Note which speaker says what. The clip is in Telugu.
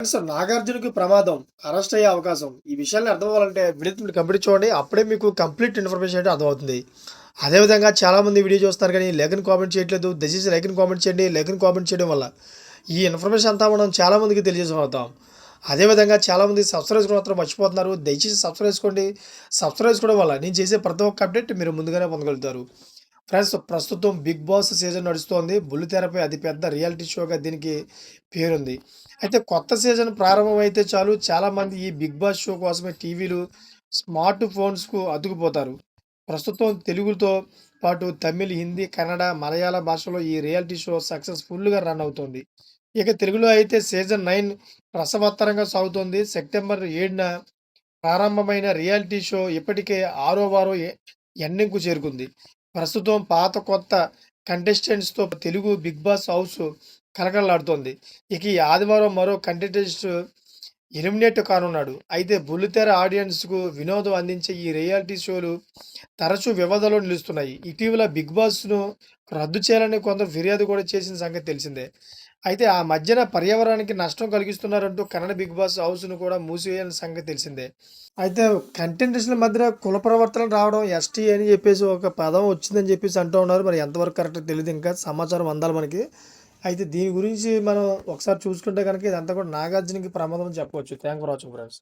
Speaker 1: ఫ్రెండ్స్ నాగార్జునకి ప్రమాదం అరెస్ట్ అయ్యే అవకాశం. ఈ విషయాన్ని అర్థం అవ్వాలంటే వీడియో కంప్లీట్ చూడండి అప్పుడే మీకు కంప్లీట్ ఇన్ఫర్మేషన్ అయితే అర్థమవుతుంది. అదేవిధంగా చాలామంది వీడియో చూస్తారు కానీ లేఖని కామెంట్ చేయట్లేదు దయచేసి లేఖని కామెంట్ చేయండి లేఖని కామెంట్ చేయడం వల్ల ఈ ఇన్ఫర్మేషన్ అంతా మనం చాలామందికి తెలియజేసుకుంటాం అదేవిధంగా చాలామంది సబ్స్క్రైబ్ మాత్రం మర్చిపోతున్నారు దయచేసి సబ్స్క్రైబ్ చేసుకోండి. సబ్స్క్రైబ్ చేసుకోవడం వల్ల నేను చేసే ప్రతి ఒక్క అప్డేట్ మీరు ముందుగానే పొందగలుగుతారు. ఫ్రెండ్స్ ప్రస్తుతం బిగ్ బాస్ సీజన్ నడుస్తోంది. బుల్లితెరపై అతిపెద్ద రియాలిటీ షోగా దీనికి పేరుంది. అయితే కొత్త సీజన్ ప్రారంభమైతే చాలు. చాలామంది ఈ బిగ్ బాస్ షో కోసమే టీవీలు స్మార్ట్ ఫోన్స్కు అతుకుపోతారు. ప్రస్తుతం తెలుగుతో పాటు తమిళ్ హిందీ కన్నడ మలయాళ భాషలో ఈ రియాలిటీ షో సక్సెస్ఫుల్గా రన్ అవుతోంది. ఇక తెలుగులో అయితే సీజన్ నైన్ రసవత్తరంగా సాగుతోంది. సెప్టెంబర్ ఏడున ప్రారంభమైన రియాలిటీ షో ఇప్పటికే ఆరో వారం ఎండింగ్కు చేరుకుంది. ప్రస్తుతం పాత కొత్త కంటెస్టెంట్స్తో తెలుగు బిగ్ బాస్ హౌస్ కలకలలాడుతోంది ఇక ఈ ఆదివారం మరో కంటెస్టెంట్ ఎలిమినేట్ కానున్నాడు. అయితే బుల్లితెర ఆడియన్స్కు వినోదం అందించే ఈ రియాలిటీ షోలు తరచూ వివాదాలు నిలుస్తున్నాయి. ఇటీవల బిగ్ బాస్ను రద్దు చేయాలని కొందరు ఫిర్యాదు కూడా చేసిన సంగతి తెలిసిందే. అయితే ఆ మధ్యన పర్యావరణానికి నష్టం కలిగిస్తున్నారంటూ కన్నడ బిగ్ బాస్ హౌస్ను కూడా మూసివేయాలని సంగతి తెలిసిందే. అయితే కంటెంటెంట్స్ల మధ్య కుల ప్రవర్తన రావడం ఎస్టీ అని చెప్పేసి ఒక పదం వచ్చిందని చెప్పేసి అంటూ ఉన్నారు. మరి ఎంతవరకు కరెక్ట్ తెలియదు ఇంకా సమాచారం అందాలి మనకి. అయితే దీని గురించి మనం ఒకసారి చూసుకుంటే కనుక ఇదంతా కూడా నాగార్జునకి ప్రమాదం చెప్పవచ్చు థ్యాంక్ ఫర్ వాచింగ్ ఫ్రెండ్స్.